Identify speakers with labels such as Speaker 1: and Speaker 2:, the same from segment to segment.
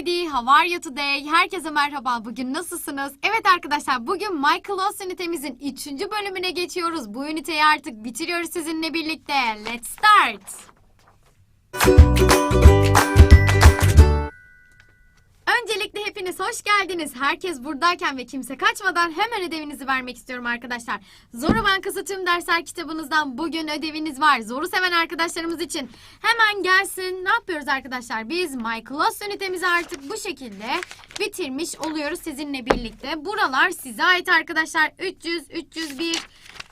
Speaker 1: everybody. How are you today? Herkese merhaba. Bugün nasılsınız? Evet arkadaşlar bugün Michael Oss ünitemizin 3. bölümüne geçiyoruz. Bu üniteyi artık bitiriyoruz sizinle birlikte. Let's start. Hepiniz hoş geldiniz. Herkes buradayken ve kimse kaçmadan hemen ödevinizi vermek istiyorum arkadaşlar. Zoru Bankası tüm dersler kitabınızdan bugün ödeviniz var. Zoru seven arkadaşlarımız için hemen gelsin. Ne yapıyoruz arkadaşlar? Biz Michael Oss ünitemizi artık bu şekilde bitirmiş oluyoruz sizinle birlikte. Buralar size ait arkadaşlar. 300, 301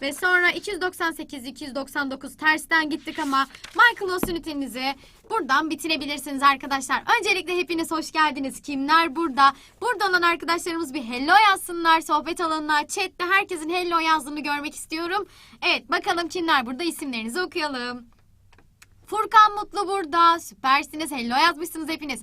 Speaker 1: ve sonra 298, 299 tersten gittik ama Michael ünitenizi buradan bitirebilirsiniz arkadaşlar. Öncelikle hepiniz hoş geldiniz. Kimler burada? Burada olan arkadaşlarımız bir hello yazsınlar sohbet alanına. Chatte herkesin hello yazdığını görmek istiyorum. Evet bakalım kimler burada isimlerinizi okuyalım. Furkan Mutlu burada. Süpersiniz. Hello yazmışsınız hepiniz.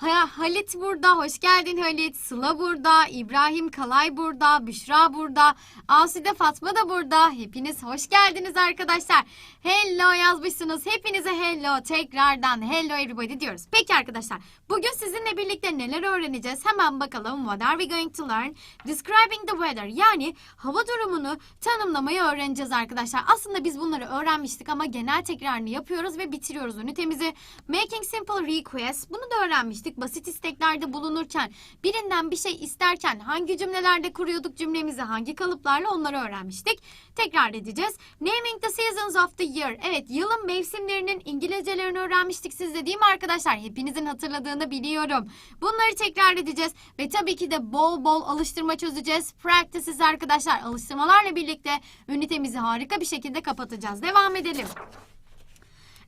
Speaker 1: Ha, Halit burada. Hoş geldin Halit. Sıla burada. İbrahim Kalay burada. Büşra burada. Aside Fatma da burada. Hepiniz hoş geldiniz arkadaşlar. Hello yazmışsınız. Hepinize hello. Tekrardan hello everybody diyoruz. Peki arkadaşlar. Bugün sizinle birlikte neler öğreneceğiz? Hemen bakalım. What are we going to learn? Describing the weather. Yani hava durumunu tanımlamayı öğreneceğiz arkadaşlar. Aslında biz bunları öğrenmiştik ama genel tekrarını yapıyoruz ve bitiriyoruz ünitemizi. Making simple requests. Bunu da öğrenmiştik. Basit isteklerde bulunurken, birinden bir şey isterken hangi cümlelerde kuruyorduk cümlemizi, hangi kalıplarla onları öğrenmiştik. Tekrar edeceğiz. Naming the seasons of the year. Evet, yılın mevsimlerinin İngilizcelerini öğrenmiştik siz de değil mi arkadaşlar? Hepinizin hatırladığını biliyorum. Bunları tekrar edeceğiz ve tabii ki de bol bol alıştırma çözeceğiz. Practices arkadaşlar. Alıştırmalarla birlikte ünitemizi harika bir şekilde kapatacağız. Devam edelim.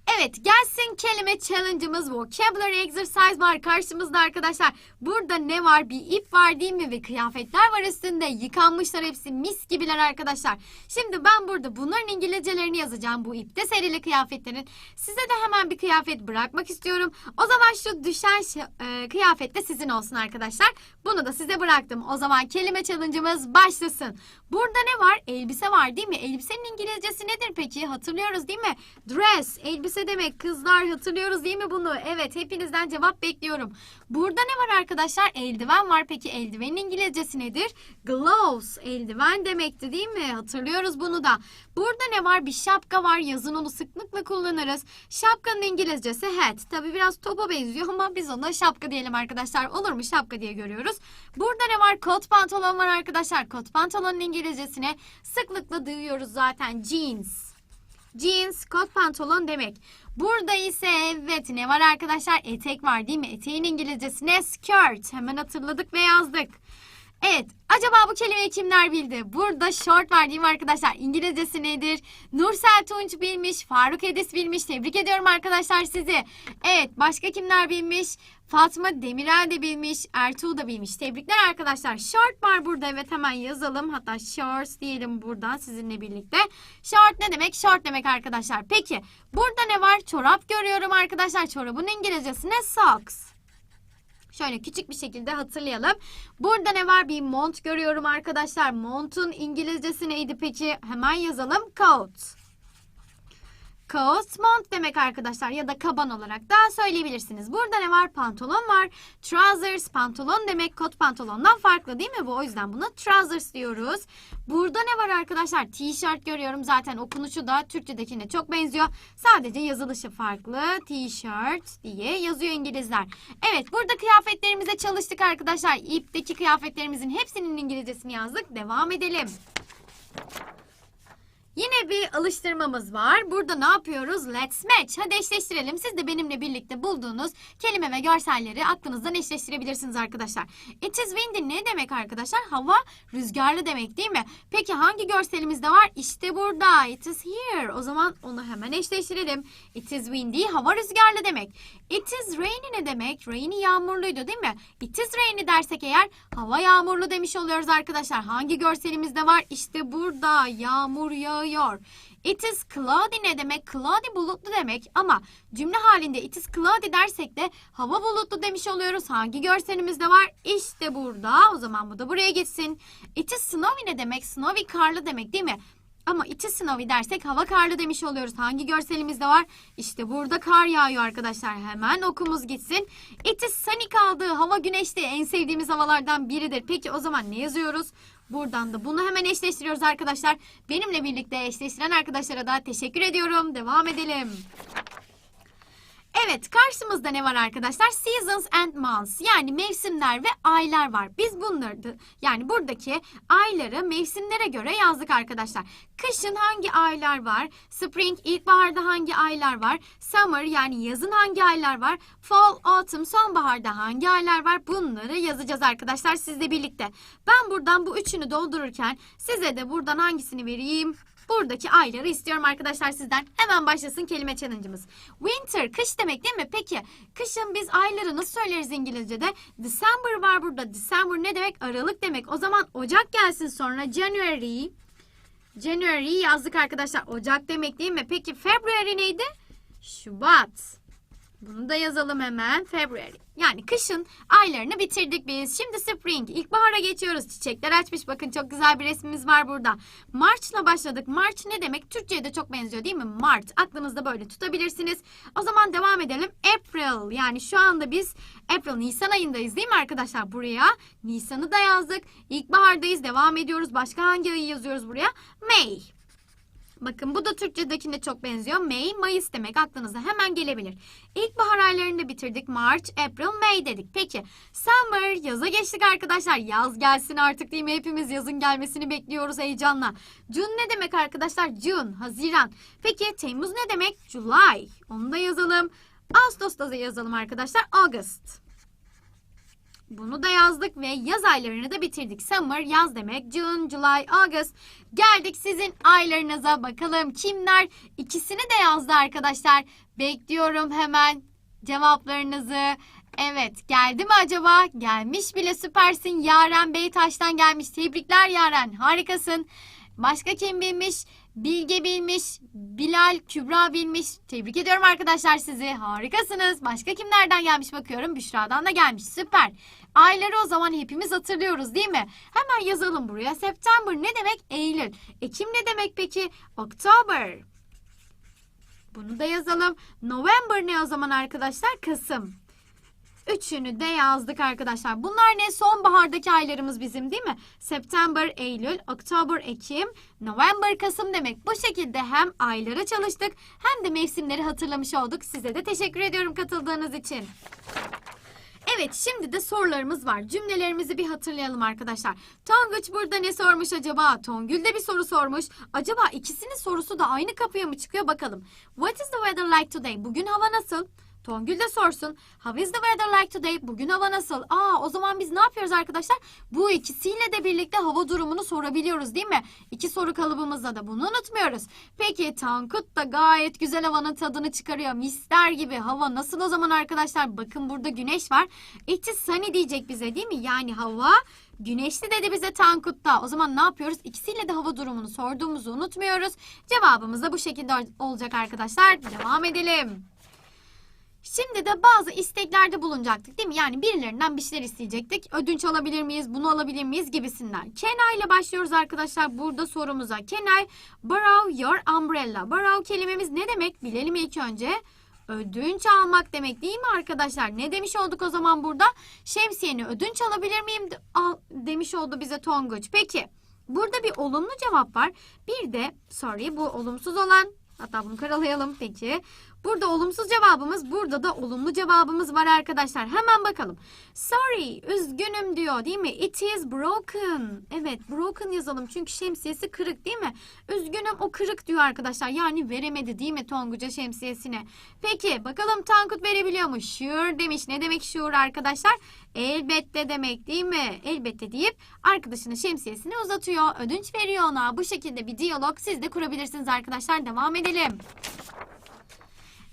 Speaker 1: Evet gelsin kelime challenge'ımız vocabulary exercise var karşımızda arkadaşlar. Burada ne var? Bir ip var değil mi? Ve kıyafetler var üstünde. Yıkanmışlar hepsi mis gibiler arkadaşlar. Şimdi ben burada bunların İngilizcelerini yazacağım bu ipte serili kıyafetlerin. Size de hemen bir kıyafet bırakmak istiyorum. O zaman şu düşen e, kıyafet de sizin olsun arkadaşlar. Bunu da size bıraktım. O zaman kelime challenge'ımız başlasın. Burada ne var? Elbise var değil mi? Elbisenin İngilizcesi nedir peki? Hatırlıyoruz değil mi? Dress, elbise demek. Kızlar hatırlıyoruz değil mi bunu? Evet, hepinizden cevap bekliyorum. Burada ne var arkadaşlar? Eldiven var. Peki eldivenin İngilizcesi nedir? Gloves, eldiven demekti değil mi? Hatırlıyoruz bunu da. Burada ne var? Bir şapka var. Yazın onu sıklıkla kullanırız. Şapkanın İngilizcesi hat. Tabi biraz topa benziyor ama biz ona şapka diyelim arkadaşlar. Olur mu? Şapka diye görüyoruz. Burada ne var? Kot pantolon var arkadaşlar. Kot pantolonun İngilizcesine sıklıkla duyuyoruz zaten. Jeans. Jeans, kot pantolon demek. Burada ise evet ne var arkadaşlar? Etek var değil mi? Eteğin İngilizcesi ne? Skirt. Hemen hatırladık ve yazdık. Evet. Acaba bu kelimeyi kimler bildi? Burada short var değil mi arkadaşlar? İngilizcesi nedir? Nursel Tunç bilmiş. Faruk Edis bilmiş. Tebrik ediyorum arkadaşlar sizi. Evet. Başka kimler bilmiş? Fatma Demirel de bilmiş. Ertuğ da bilmiş. Tebrikler arkadaşlar. Short var burada. Evet hemen yazalım. Hatta shorts diyelim buradan sizinle birlikte. Short ne demek? Short demek arkadaşlar. Peki. Burada ne var? Çorap görüyorum arkadaşlar. Çorabın İngilizcesi ne? Socks. Şöyle küçük bir şekilde hatırlayalım. Burada ne var? Bir mont görüyorum arkadaşlar. Montun İngilizcesi neydi peki? Hemen yazalım. Coat. Coat mont demek arkadaşlar ya da kaban olarak da söyleyebilirsiniz. Burada ne var? Pantolon var. Trousers pantolon demek kot pantolondan farklı değil mi bu? O yüzden buna trousers diyoruz. Burada ne var arkadaşlar? T-shirt görüyorum. Zaten okunuşu da Türkçedekine çok benziyor. Sadece yazılışı farklı. T-shirt diye yazıyor İngilizler. Evet burada kıyafetlerimize çalıştık arkadaşlar. İpteki kıyafetlerimizin hepsinin İngilizcesini yazdık. Devam edelim. Yine bir alıştırmamız var. Burada ne yapıyoruz? Let's match. Hadi eşleştirelim. Siz de benimle birlikte bulduğunuz kelime ve görselleri aklınızdan eşleştirebilirsiniz arkadaşlar. It is windy ne demek arkadaşlar? Hava rüzgarlı demek değil mi? Peki hangi görselimizde var? İşte burada. It is here. O zaman onu hemen eşleştirelim. It is windy hava rüzgarlı demek. It is rainy ne demek? Rainy yağmurluydu değil mi? It is rainy dersek eğer hava yağmurlu demiş oluyoruz arkadaşlar. Hangi görselimizde var? İşte burada yağmur yağıyor. It is cloudy ne demek? Cloudy bulutlu demek ama cümle halinde it is cloudy dersek de hava bulutlu demiş oluyoruz. Hangi görselimizde var? İşte burada. O zaman bu da buraya gitsin. It is snowy ne demek? Snowy karlı demek değil mi? Ama içi snowy dersek hava karlı demiş oluyoruz. Hangi görselimizde var? İşte burada kar yağıyor arkadaşlar. Hemen okumuz gitsin. It is sunny kaldı. Hava güneşli. En sevdiğimiz havalardan biridir. Peki o zaman ne yazıyoruz? Buradan da bunu hemen eşleştiriyoruz arkadaşlar. Benimle birlikte eşleştiren arkadaşlara da teşekkür ediyorum. Devam edelim. Evet karşımızda ne var arkadaşlar? Seasons and months yani mevsimler ve aylar var. Biz bunları yani buradaki ayları mevsimlere göre yazdık arkadaşlar. Kışın hangi aylar var? Spring ilkbaharda hangi aylar var? Summer yani yazın hangi aylar var? Fall, autumn sonbaharda hangi aylar var? Bunları yazacağız arkadaşlar sizle birlikte. Ben buradan bu üçünü doldururken size de buradan hangisini vereyim? Buradaki ayları istiyorum arkadaşlar sizden. Hemen başlasın kelime challenge'ımız. Winter kış demek değil mi? Peki kışın biz ayları nasıl söyleriz İngilizce'de? December var burada. December ne demek? Aralık demek. O zaman Ocak gelsin sonra January. January yazdık arkadaşlar. Ocak demek değil mi? Peki February neydi? Şubat. Bunu da yazalım hemen. February. Yani kışın aylarını bitirdik biz. Şimdi spring. İlkbahara geçiyoruz. Çiçekler açmış. Bakın çok güzel bir resmimiz var burada. March'la başladık. March ne demek? Türkçe'ye de çok benziyor değil mi? Mart. Aklınızda böyle tutabilirsiniz. O zaman devam edelim. April. Yani şu anda biz April, Nisan ayındayız değil mi arkadaşlar? Buraya Nisan'ı da yazdık. İlkbahardayız. Devam ediyoruz. Başka hangi ayı yazıyoruz buraya? May. Bakın bu da Türkçedekine çok benziyor. May, Mayıs demek aklınıza hemen gelebilir. İlkbahar aylarını bitirdik. March, April, May dedik. Peki summer, yaza geçtik arkadaşlar. Yaz gelsin artık değil mi? Hepimiz yazın gelmesini bekliyoruz heyecanla. June ne demek arkadaşlar? June, Haziran. Peki Temmuz ne demek? July. Onu da yazalım. Ağustos'ta da yazalım arkadaşlar. August. Bunu da yazdık ve yaz aylarını da bitirdik. Summer yaz demek. June, July, August. Geldik sizin aylarınıza bakalım. Kimler ikisini de yazdı arkadaşlar. Bekliyorum hemen cevaplarınızı. Evet geldi mi acaba? Gelmiş bile süpersin. Yaren Beytaş'tan gelmiş. Tebrikler Yaren harikasın. Başka kim bilmiş? Bilge bilmiş, Bilal, Kübra bilmiş. Tebrik ediyorum arkadaşlar sizi. Harikasınız. Başka kimlerden gelmiş bakıyorum. Büşra'dan da gelmiş. Süper. Ayları o zaman hepimiz hatırlıyoruz değil mi? Hemen yazalım buraya. September ne demek? Eylül. Ekim ne demek peki? October. Bunu da yazalım. November ne o zaman arkadaşlar? Kasım. Üçünü de yazdık arkadaşlar. Bunlar ne? Sonbahardaki aylarımız bizim değil mi? September, Eylül, Oktober, Ekim, November, Kasım demek. Bu şekilde hem aylara çalıştık hem de mevsimleri hatırlamış olduk. Size de teşekkür ediyorum katıldığınız için. Evet şimdi de sorularımız var. Cümlelerimizi bir hatırlayalım arkadaşlar. Tonguç burada ne sormuş acaba? Tongül de bir soru sormuş. Acaba ikisinin sorusu da aynı kapıya mı çıkıyor bakalım. What is the weather like today? Bugün hava nasıl? Tongül de sorsun. How is the weather like today? Bugün hava nasıl? Aa o zaman biz ne yapıyoruz arkadaşlar? Bu ikisiyle de birlikte hava durumunu sorabiliyoruz değil mi? İki soru kalıbımızda da bunu unutmuyoruz. Peki Tankut da gayet güzel havanın tadını çıkarıyor. Mister gibi hava nasıl o zaman arkadaşlar? Bakın burada güneş var. It is sunny diyecek bize değil mi? Yani hava güneşli dedi bize Tankut'ta. O zaman ne yapıyoruz? İkisiyle de hava durumunu sorduğumuzu unutmuyoruz. Cevabımız da bu şekilde olacak arkadaşlar. Devam edelim. Şimdi de bazı isteklerde bulunacaktık değil mi? Yani birilerinden bir şeyler isteyecektik. Ödünç alabilir miyiz? Bunu alabilir miyiz? Gibisinden. Can I ile başlıyoruz arkadaşlar burada sorumuza. Can I borrow your umbrella? Borrow kelimemiz ne demek? Bilelim ilk önce. Ödünç almak demek değil mi arkadaşlar? Ne demiş olduk o zaman burada? Şemsiyeni ödünç alabilir miyim? Al, demiş oldu bize Tonguç. Peki burada bir olumlu cevap var. Bir de sorry bu olumsuz olan Hatta bunu karalayalım peki. Burada olumsuz cevabımız, burada da olumlu cevabımız var arkadaşlar. Hemen bakalım. Sorry, üzgünüm diyor değil mi? It is broken. Evet, broken yazalım çünkü şemsiyesi kırık değil mi? Üzgünüm o kırık diyor arkadaşlar. Yani veremedi değil mi Tonguç'a şemsiyesine? Peki bakalım Tankut verebiliyor mu? Sure demiş. Ne demek sure arkadaşlar? Elbette demek değil mi? Elbette deyip arkadaşının şemsiyesini uzatıyor. Ödünç veriyor ona. Bu şekilde bir diyalog siz de kurabilirsiniz arkadaşlar. Devam edelim.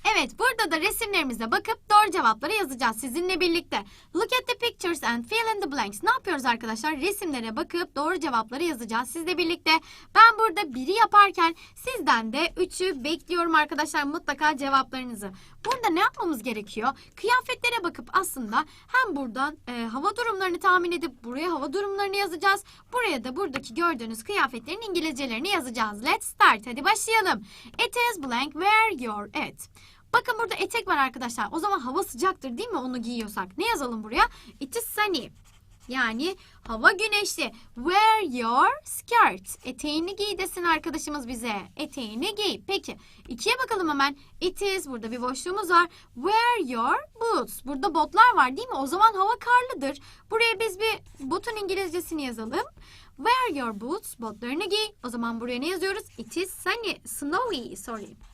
Speaker 1: Evet burada da resimlerimize bakıp doğru cevapları yazacağız sizinle birlikte. Look at the pictures and fill in the blanks. Ne yapıyoruz arkadaşlar? Resimlere bakıp doğru cevapları yazacağız sizle birlikte. Ben burada biri yaparken sizden de üçü bekliyorum arkadaşlar mutlaka cevaplarınızı. Burada ne yapmamız gerekiyor? Kıyafetlere bakıp aslında hem buradan e, hava durumlarını tahmin edip buraya hava durumlarını yazacağız. Buraya da buradaki gördüğünüz kıyafetlerin İngilizcelerini yazacağız. Let's start. Hadi başlayalım. It is blank where your evet. Bakın burada etek var arkadaşlar. O zaman hava sıcaktır değil mi onu giyiyorsak? Ne yazalım buraya? It is sunny. Yani hava güneşli. Wear your skirt. Eteğini giy desin arkadaşımız bize. Eteğini giy. Peki ikiye bakalım hemen. It is burada bir boşluğumuz var. Wear your boots. Burada botlar var değil mi? O zaman hava karlıdır. Buraya biz bir botun İngilizcesini yazalım. Wear your boots. Botlarını giy. O zaman buraya ne yazıyoruz? It is sunny. Snowy. Sorry.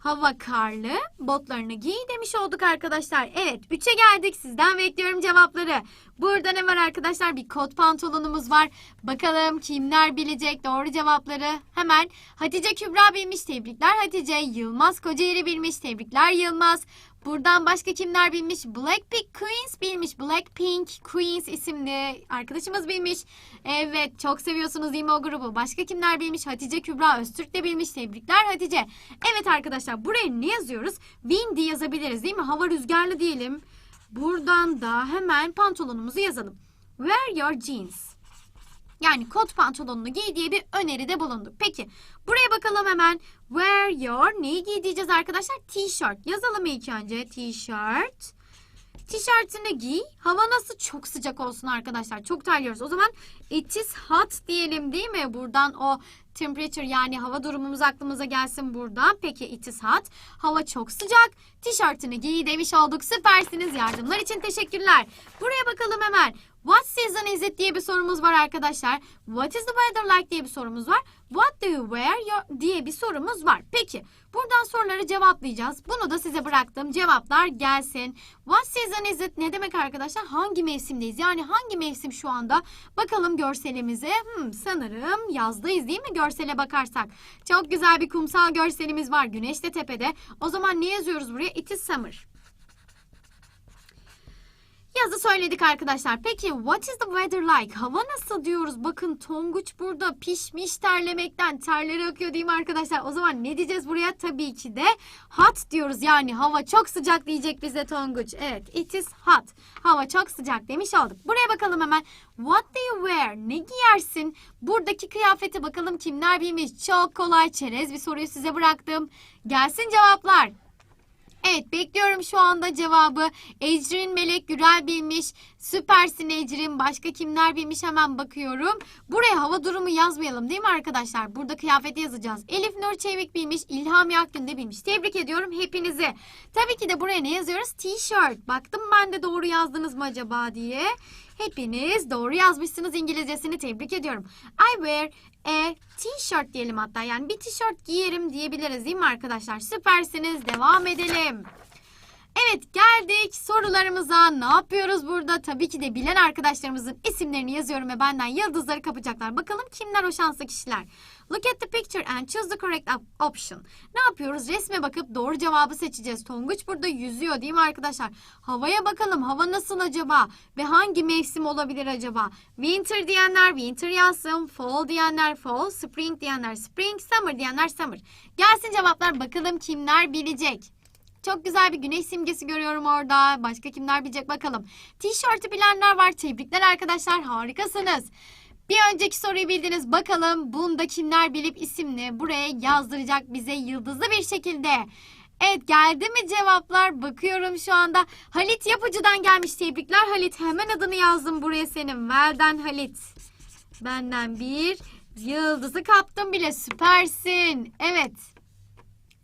Speaker 1: Hava karlı, botlarını giy demiş olduk arkadaşlar. Evet, 3'e geldik. Sizden bekliyorum cevapları. Burada ne var arkadaşlar? Bir kot pantolonumuz var. Bakalım kimler bilecek doğru cevapları. Hemen Hatice Kübra bilmiş. Tebrikler Hatice. Yılmaz Kocaeli bilmiş. Tebrikler Yılmaz. Buradan başka kimler bilmiş? Blackpink Queens bilmiş. Blackpink Queens isimli arkadaşımız bilmiş. Evet çok seviyorsunuz değil grubu? Başka kimler bilmiş? Hatice Kübra Öztürk de bilmiş. Tebrikler Hatice. Evet arkadaşlar buraya ne yazıyoruz? Windy yazabiliriz değil mi? Hava rüzgarlı diyelim. Buradan da hemen pantolonumuzu yazalım. Wear your jeans. Yani kot pantolonunu giy diye bir öneride bulunduk. Peki buraya bakalım hemen. Wear your neyi giy diyeceğiz arkadaşlar? T-shirt. Yazalım ilk önce. T-shirt. Tişörtünü giy. Hava nasıl çok sıcak olsun arkadaşlar. Çok terliyoruz. O zaman it is hot diyelim değil mi? Buradan o temperature yani hava durumumuz aklımıza gelsin buradan. Peki it is hot. Hava çok sıcak. Tişörtünü giy demiş olduk. Süpersiniz. Yardımlar için teşekkürler. Buraya bakalım hemen. What season is it diye bir sorumuz var arkadaşlar. What is the weather like diye bir sorumuz var. What do you wear your diye bir sorumuz var. Peki buradan soruları cevaplayacağız. Bunu da size bıraktım. Cevaplar gelsin. What season is it ne demek arkadaşlar? Hangi mevsimdeyiz? Yani hangi mevsim şu anda? Bakalım görselimize. Hmm, sanırım yazdayız değil mi görsele bakarsak? Çok güzel bir kumsal görselimiz var. Güneş de tepede. O zaman ne yazıyoruz buraya? It is summer. Yazı söyledik arkadaşlar. Peki what is the weather like? Hava nasıl diyoruz? Bakın Tonguç burada pişmiş terlemekten terleri akıyor değil mi arkadaşlar? O zaman ne diyeceğiz buraya? Tabii ki de hot diyoruz. Yani hava çok sıcak diyecek bize Tonguç. Evet it is hot. Hava çok sıcak demiş olduk. Buraya bakalım hemen. What do you wear? Ne giyersin? Buradaki kıyafete bakalım kimler bilmiş. Çok kolay çerez bir soruyu size bıraktım. Gelsin cevaplar. Evet bekliyorum şu anda cevabı. Ecrin Melek Gürel bilmiş. Süpersin Ecrin. Başka kimler bilmiş hemen bakıyorum. Buraya hava durumu yazmayalım değil mi arkadaşlar? Burada kıyafeti yazacağız. Elif Nur Çevik bilmiş. İlham Yakgün de bilmiş. Tebrik ediyorum hepinizi. Tabii ki de buraya ne yazıyoruz? T-shirt. Baktım ben de doğru yazdınız mı acaba diye. Hepiniz doğru yazmışsınız İngilizcesini tebrik ediyorum. I wear a t-shirt diyelim hatta. Yani bir tişört giyerim diyebiliriz değil mi arkadaşlar? Süpersiniz. Devam edelim. Evet geldik sorularımıza. Ne yapıyoruz burada? Tabii ki de bilen arkadaşlarımızın isimlerini yazıyorum ve benden yıldızları kapacaklar. Bakalım kimler o şanslı kişiler. Look at the picture and choose the correct op- option. Ne yapıyoruz? Resme bakıp doğru cevabı seçeceğiz. Tonguç burada yüzüyor değil mi arkadaşlar? Havaya bakalım. Hava nasıl acaba? Ve hangi mevsim olabilir acaba? Winter diyenler winter yazsın. Fall diyenler fall. Spring diyenler spring. Summer diyenler summer. Gelsin cevaplar. Bakalım kimler bilecek. Çok güzel bir güneş simgesi görüyorum orada. Başka kimler bilecek bakalım. Tişörtü bilenler var. Tebrikler arkadaşlar. Harikasınız. Bir önceki soruyu bildiniz. Bakalım bunda kimler bilip isimli buraya yazdıracak bize yıldızlı bir şekilde. Evet geldi mi cevaplar? Bakıyorum şu anda. Halit Yapıcı'dan gelmiş. Tebrikler Halit. Hemen adını yazdım buraya senin. Velden Halit. Benden bir yıldızı kaptım bile. Süpersin. Evet.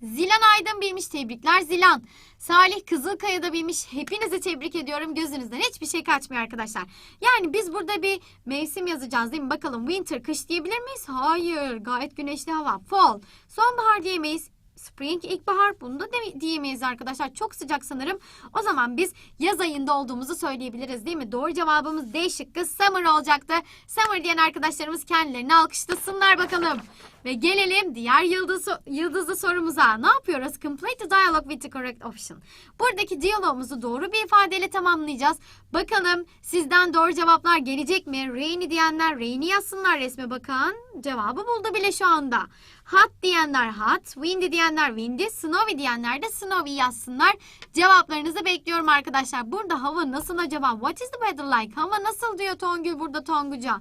Speaker 1: Zilan Aydın bilmiş tebrikler Zilan. Salih Kızılkaya da bilmiş. Hepinizi tebrik ediyorum. Gözünüzden hiçbir şey kaçmıyor arkadaşlar. Yani biz burada bir mevsim yazacağız değil mi? Bakalım winter kış diyebilir miyiz? Hayır. Gayet güneşli hava. Fall. Sonbahar diyemeyiz. Spring ilkbahar bunu da diyemeyiz arkadaşlar. Çok sıcak sanırım. O zaman biz yaz ayında olduğumuzu söyleyebiliriz değil mi? Doğru cevabımız D şıkkı summer olacaktı. Summer diyen arkadaşlarımız kendilerini alkışlasınlar bakalım. Ve gelelim diğer yıldız, yıldızlı sorumuza. Ne yapıyoruz? Complete the dialogue with the correct option. Buradaki diyalogumuzu doğru bir ifadeyle tamamlayacağız. Bakalım sizden doğru cevaplar gelecek mi? Rainy diyenler Rainy yazsınlar resme bakan. Cevabı buldu bile şu anda. Hot diyenler hot, windy diyenler windy, snowy diyenler de snowy yazsınlar. Cevaplarınızı bekliyorum arkadaşlar. Burada hava nasıl acaba? What is the weather like? Hava nasıl diyor Tongül burada Tonguca.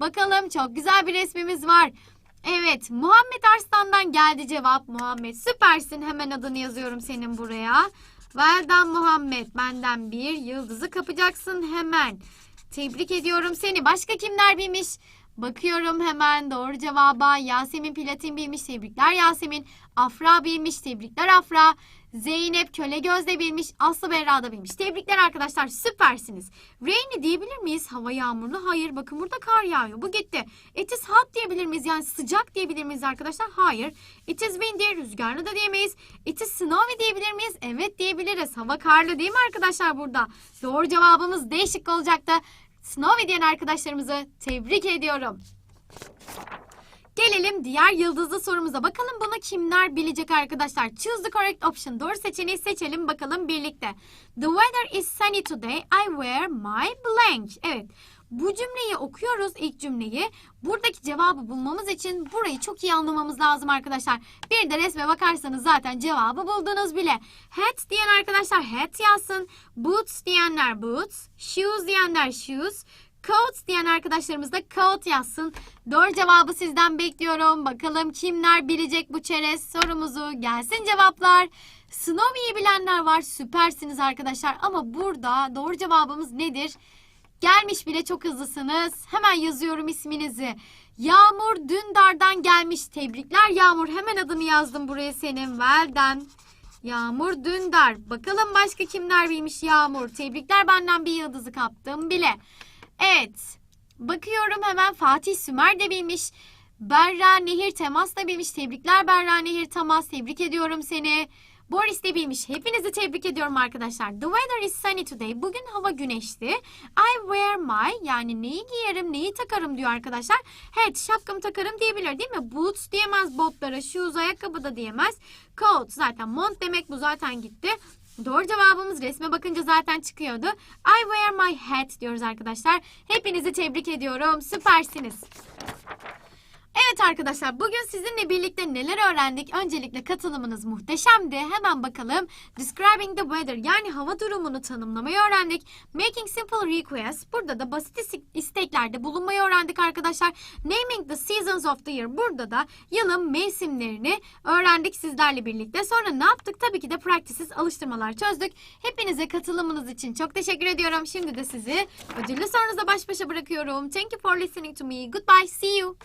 Speaker 1: Bakalım çok güzel bir resmimiz var. Evet Muhammed Arslan'dan geldi cevap. Muhammed süpersin. Hemen adını yazıyorum senin buraya. Well done Muhammed. Benden bir yıldızı kapacaksın hemen. Tebrik ediyorum seni. Başka kimler bilmiş? Bakıyorum hemen doğru cevaba. Yasemin Platin bilmiş. Tebrikler Yasemin. Afra bilmiş. Tebrikler Afra. Zeynep Köle Gözde bilmiş. Aslı Berra da bilmiş. Tebrikler arkadaşlar. Süpersiniz. Rainy diyebilir miyiz? Hava yağmurlu. Hayır. Bakın burada kar yağıyor. Bu gitti. It is hot diyebilir miyiz? Yani sıcak diyebilir miyiz arkadaşlar? Hayır. It is windy. Rüzgarlı da diyemeyiz. It is snowy diyebilir miyiz? Evet diyebiliriz. Hava karlı değil mi arkadaşlar burada? Doğru cevabımız değişik olacaktı. Snowy diyen arkadaşlarımızı tebrik ediyorum. Gelelim diğer yıldızlı sorumuza. Bakalım bunu kimler bilecek arkadaşlar? Choose the correct option. Doğru seçeneği seçelim bakalım birlikte. The weather is sunny today. I wear my blank. Evet. Bu cümleyi okuyoruz ilk cümleyi. Buradaki cevabı bulmamız için burayı çok iyi anlamamız lazım arkadaşlar. Bir de resme bakarsanız zaten cevabı buldunuz bile. Hat diyen arkadaşlar hat yazsın. Boots diyenler boots. Shoes diyenler shoes. Coat diyen arkadaşlarımız da coat yazsın. Doğru cevabı sizden bekliyorum. Bakalım kimler bilecek bu çerez sorumuzu. Gelsin cevaplar. Snowy'yi bilenler var. Süpersiniz arkadaşlar. Ama burada doğru cevabımız nedir? Gelmiş bile çok hızlısınız. Hemen yazıyorum isminizi. Yağmur Dündar'dan gelmiş. Tebrikler Yağmur. Hemen adını yazdım buraya senin. Velden. Yağmur Dündar. Bakalım başka kimler bilmiş Yağmur. Tebrikler benden bir yıldızı kaptım bile. Evet. Bakıyorum hemen Fatih Sümer de bilmiş. Berra Nehir Temas da bilmiş. Tebrikler Berra Nehir Temas. Tebrik ediyorum seni. Boris de bilmiş. Hepinizi tebrik ediyorum arkadaşlar. The weather is sunny today. Bugün hava güneşli. I wear my yani neyi giyerim neyi takarım diyor arkadaşlar. Hat şapkamı takarım diyebilir değil mi? Boots diyemez botlara. Shoes ayakkabı da diyemez. Coat zaten mont demek bu zaten gitti. Doğru cevabımız resme bakınca zaten çıkıyordu. I wear my hat diyoruz arkadaşlar. Hepinizi tebrik ediyorum. Süpersiniz. Evet arkadaşlar bugün sizinle birlikte neler öğrendik? Öncelikle katılımınız muhteşemdi. Hemen bakalım. Describing the weather yani hava durumunu tanımlamayı öğrendik. Making simple requests. Burada da basit is- isteklerde bulunmayı öğrendik arkadaşlar. Naming the seasons of the year. Burada da yılın mevsimlerini öğrendik sizlerle birlikte. Sonra ne yaptık? Tabii ki de practices alıştırmalar çözdük. Hepinize katılımınız için çok teşekkür ediyorum. Şimdi de sizi ödüllü sorunuzla baş başa bırakıyorum. Thank you for listening to me. Goodbye. See you.